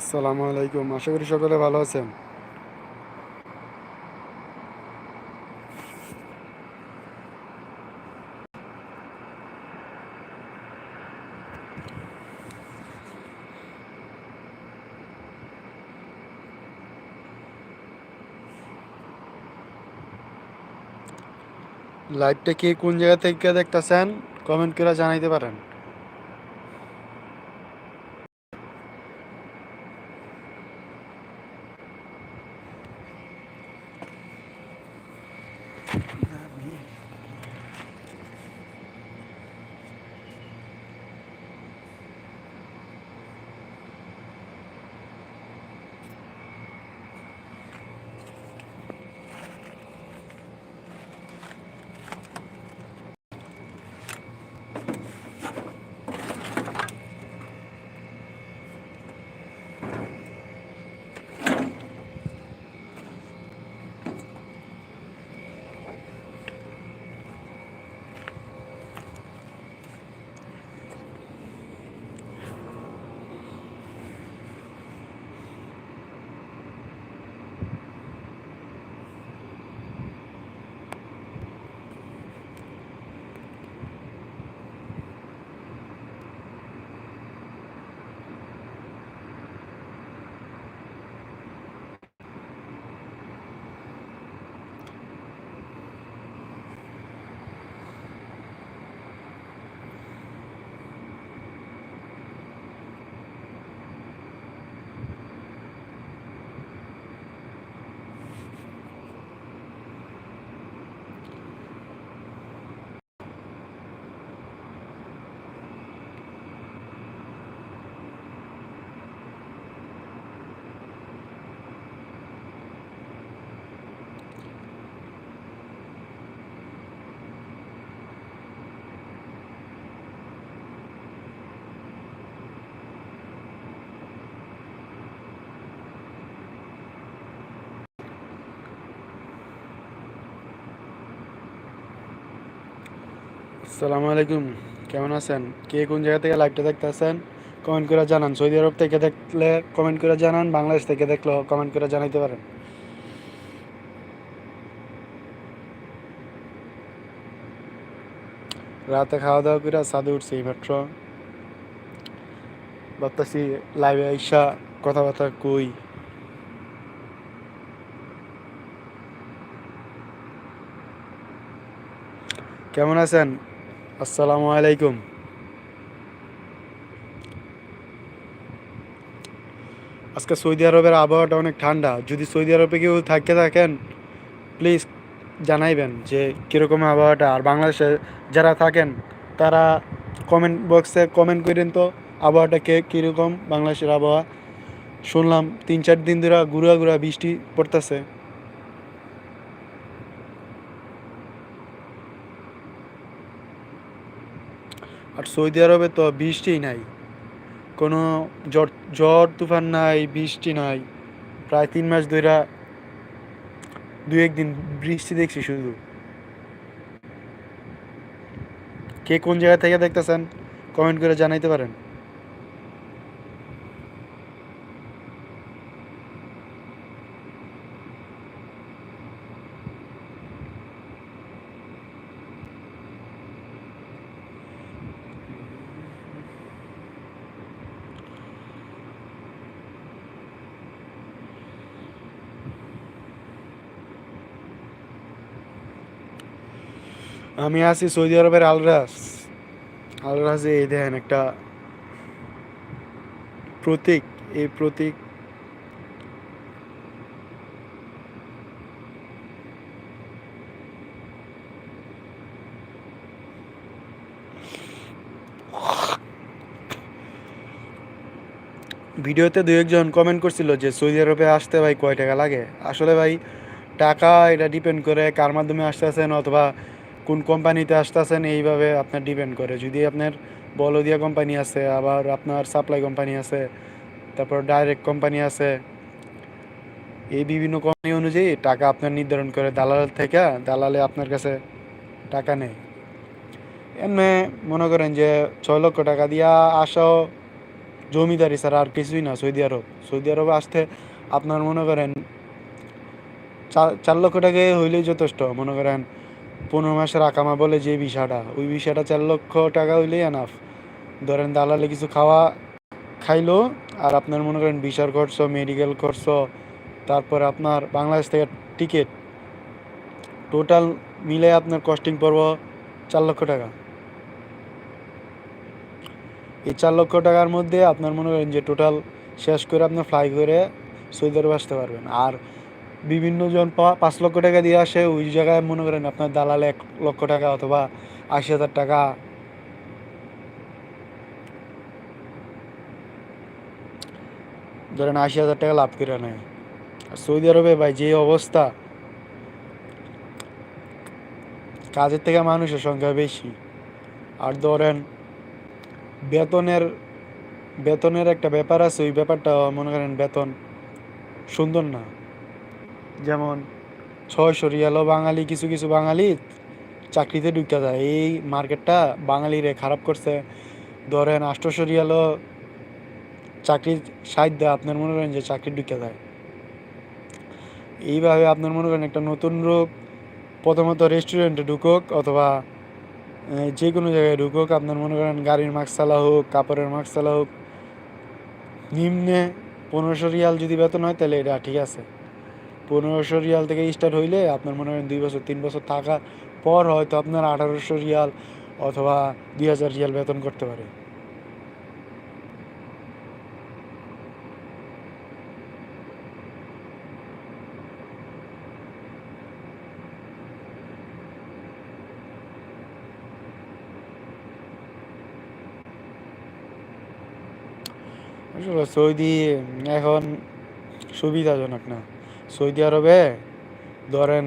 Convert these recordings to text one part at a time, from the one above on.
আসসালামু আলাইকুম। আশা করি সকলে ভালো আছেন। লাইভটা কি কোন জায়গা থেকে দেখতেছেন? কমেন্ট করে জানাইতে পারেন। আসসালামু আলাইকুম। কেমন আছেন? কে কোন জায়গা থেকে লাইভটা দেখতেছেন? কমেন্ট করে জানান। সৌদি আরব থেকে দেখলে কমেন্ট করে জানান, বাংলাদেশ থেকে দেখলে কমেন্ট করে জানাইতে পারেন। রাতে খাওয়া দাওয়া করে সাদে উঠছি এইমাত্র ভাবতেছি লাইভে আইসা কথাবার্তা কই। কেমন আছেন? আসসালামু আলাইকুম। আজকে সৌদি আরবের আবহাওয়াটা অনেক ঠান্ডা। যদি সৌদি আরবে কেউ থাকতে থাকেন প্লিজ জানাইবেন যে কীরকম আবহাওয়াটা। আর বাংলাদেশে যারা থাকেন, তারা কমেন্ট বক্সে কমেন্ট করেন তো, আবহাওয়াটা কে কীরকম বাংলাদেশের আবহাওয়া। শুনলাম তিন চার দিন ধরে গুড়া গুড়া বৃষ্টি পড়তেছে। আর সৌদি আরবে তো বৃষ্টিই নাই। কোনো জ্বর ঝড় তুফান নাই, বৃষ্টি নাই। প্রায় তিন মাস ধরে দু একদিন বৃষ্টি দেখছি শুধু। কে কোন জায়গা থেকে দেখতেছেন কমেন্ট করে জানাইতে পারেন। আমি আছি সৌদি আরবের আলরাস। আলরাসে এই দেখেন একটা প্রতীক। এই প্রতীক ভিডিওতে দু একজন কমেন্ট করছিল যে, সৌদি আরবে আসতে ভাই কয় টাকা লাগে? আসলে ভাই, টাকা এটা ডিপেন্ড করে কার মাধ্যমে আসতেছেন অথবা কোন কোম্পানিতে আসতেছেন, এইভাবে আপনার ডিপেন্ড করে। যদি আপনার বলদিয়া কোম্পানি আছে, আবার আপনার সাপ্লাই কোম্পানি আছে, তারপর ডাইরেক্ট কোম্পানি আছে, এই বিভিন্ন কোম্পানি অনুযায়ী টাকা আপনার নির্ধারণ করে। দালাল থেকে দালালে আপনার কাছে টাকা নেয়। এমনি মনে করেন যে ছয় লক্ষ টাকা দিয়া আসাও জমিদারি ছাড়া আর কিছুই না সৌদি আরব। সৌদি আরবে আসতে আপনার মনে করেন চার লক্ষ টাকা হইলেই যথেষ্ট। মনে করেন পনেরো মাসের আকামা বলে যে বিষাটা, ওই বিষাটা চার লক্ষ টাকা হইলেই এনাফ ধরেন দালালে কিছু খাওয়া খাইলো, আর আপনার মনে করেন ভিসার খরচ মেডিকেল খরচ, তারপর আপনার বাংলাদেশ থেকে টিকিট টোটাল মিলে আপনার কস্টিং পড়ব চার লক্ষ টাকা। এই চার লক্ষ টাকার মধ্যে আপনার মনে করেন যে টোটাল শেষ করে আপনার ফ্লাই করে সৌদি আরবে আসতে পারবেন। আর বিভিন্ন জন পাঁচ লক্ষ টাকা দিয়ে আসে, ওই জায়গায় মনে করেন আপনার দালালে এক লক্ষ টাকা অথবা আশি হাজার টাকা। ধরেন আশি হাজার টাকা লাভ করে নেয়। আর সৌদি আরবে ভাই, যে অবস্থা। কাজের থেকে মানুষের সংখ্যা বেশি। আর ধরেন, বেতনের বেতনের একটা ব্যাপার আছে, ওই ব্যাপারটা মনে করেন বেতন সুন্দর না। যেমন ছয়শো রিয়ালও বাঙালি, কিছু কিছু বাঙালি চাকরিতে ঢুকতে যায়। এই মার্কেটটা বাঙালিরে খারাপ করছে। ধরেন আষ্টশো রিয়ালও চাকরির সাহায্য আপনার মনে করেন যে চাকরি ঢুকে যায়। এইভাবে আপনার মনে করেন একটা নতুন রূপ, প্রথমত রেস্টুরেন্টে ঢুকুক অথবা যে কোনো জায়গায় ঢুকুক, আপনার মনে করেন গাড়ির মাস্কসালা হোক, কাপড়ের মাস্কসালা হোক, নিম্নে পনেরোশো রিয়াল যদি বেতন হয়, তাহলে এটা ঠিক আছে। পনেরোশো রিয়াল থেকে স্টার্ট হইলে আপনার মনে করেন দুই বছর, তিন বছর থাকার পর হয়তো আপনার আঠারোশো রিয়াল অথবা দুই হাজার রিয়াল বেতন করতে পারে। সৌদি এখন সুবিধাজনক না। সৌদি আরবে, ধরেন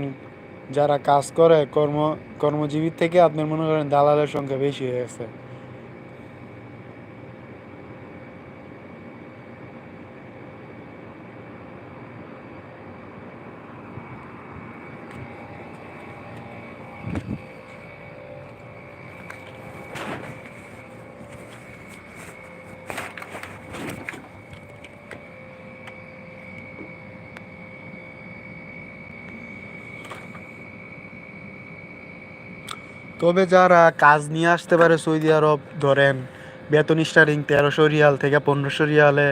যারা কাজ করে, কর্ম, কর্মজীবী থেকে আপনার মনে করেন দালালের সংখ্যা বেশি হয়ে গেছে। তবে যারা কাজ নিয়ে আসতে পারে সৌদি আরব, ধরেন বেতন স্টারিং তেরোশো রিয়াল থেকে পনেরোশো রিয়ালে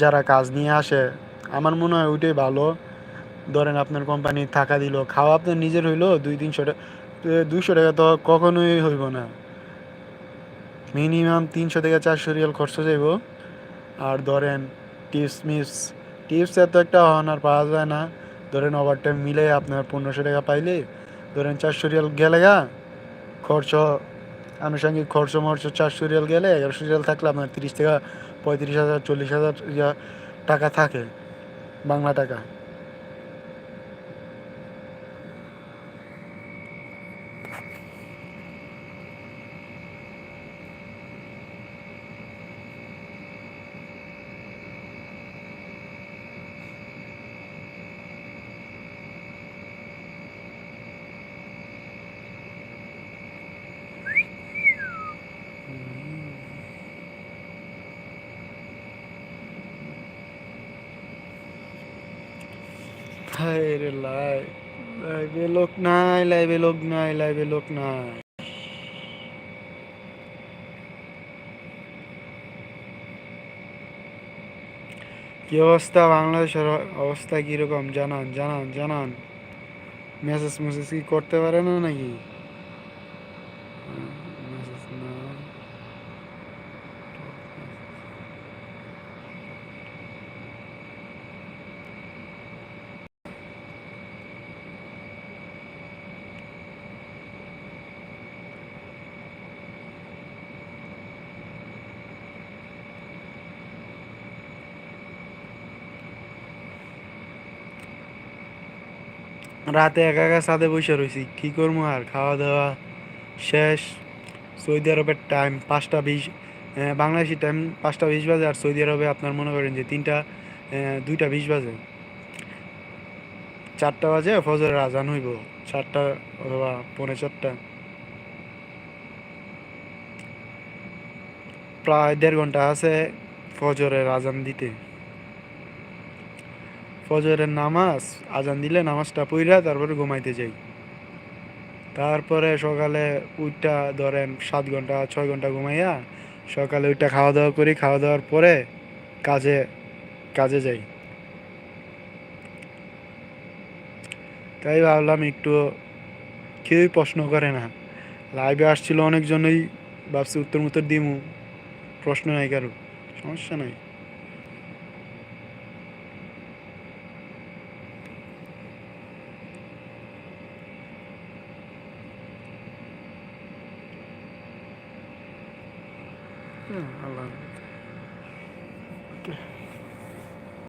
যারা কাজ নিয়ে আসে, আমার মনে হয় ওইটাই ভালো। ধরেন আপনার কোম্পানি থাকা দিল, খাওয়া আপনার নিজের হইল, দুই তিনশো টাকা দুইশো টাকা তো কখনোই হইব না। মিনিমাম তিনশো থেকে চারশো রিয়াল খরচ যাইব। আর ধরেন টিপস মিপস টিপস এত একটা হওয়ার পাওয়া যায় না। ধরেন ওভার টাইম মিলে আপনার পনেরোশো টাকা পাইলে, ধরেন চারশো রিয়াল গেলে গা খরচ, আনুষঙ্গিক খরচ মরচ চারশো রিয়াল গেলে এগারোশো রিয়াল থাকলে আপনার তিরিশ থেকে পঁয়ত্রিশ হাজার, চল্লিশ হাজার টাকা থাকে, বাংলা টাকা। হায় রে লাই লাইভে লোক নাই লাইভে লোক নাই লাইভে লোক নাই। কি অবস্থা বাংলাদেশের অবস্থা কীরকম? জানান জানান জানান। মেসেজ মেসেজ কি করতে পারে না নাকি মেসেজ না রাতে একা একা ছাদে বসে রয়েছি কি করব আর? খাওয়া দাওয়া শেষ। সৌদি আরবের টাইম পাঁচটা বিশ বাংলাদেশি টাইম পাঁচটা বিশ বাজে আর সৌদি আরবে আপনার মনে করেন যে তিনটা দুইটা বিশ বাজে। চারটা বাজে, ফজরের আজান হইব। চারটা অথবা পৌনে চারটা। প্রায় দেড় ঘণ্টা আছে ফজরের আজান দিতে। ফজরের নামাজ, আজান দিলে নামাজটা পইরা তারপরে ঘুমাইতে যাই। তারপরে সকালে উঠটা ধরেন সাত ঘণ্টা, ছয় ঘণ্টা ঘুমাইয়া সকালে উঠটা খাওয়া দাওয়া করি খাওয়া দাওয়ার পরে কাজে কাজে যাই। তাই ভাবলাম একটু কেউই প্রশ্ন করে না। লাইভে আসছিল অনেকজনই, ভাবছি উত্তর মুত্তর দিমু। প্রশ্ন নাই কারও, সমস্যা নাই।